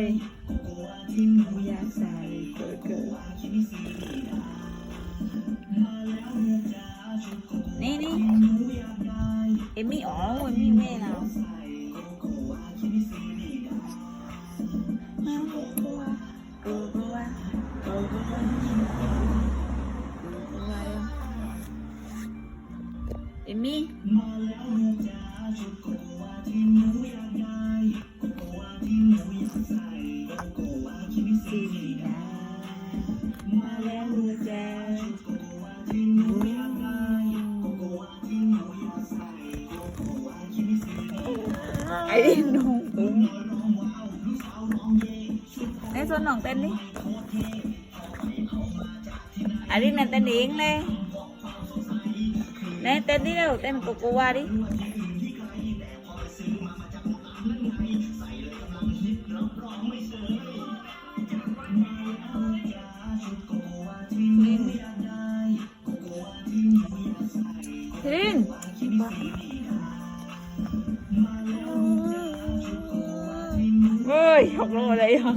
วิยาสายเกิดเกิดนี่นี่เอมมี่อ๋อเอมมี่แม่เราน้ำก ลัวกลัวกลัวกลัวกลัวกลัวกลัวเอมมี่สีดามาแล้วลูกจ้าไอ้น้องไอ้ส่วนน้องเต้นดิไอ้ดินนั่นเต้นเองเลยในเต้นดิเร็วเต้นโกโกวาดิ ลินเฮ้ยหกโลเลยอะ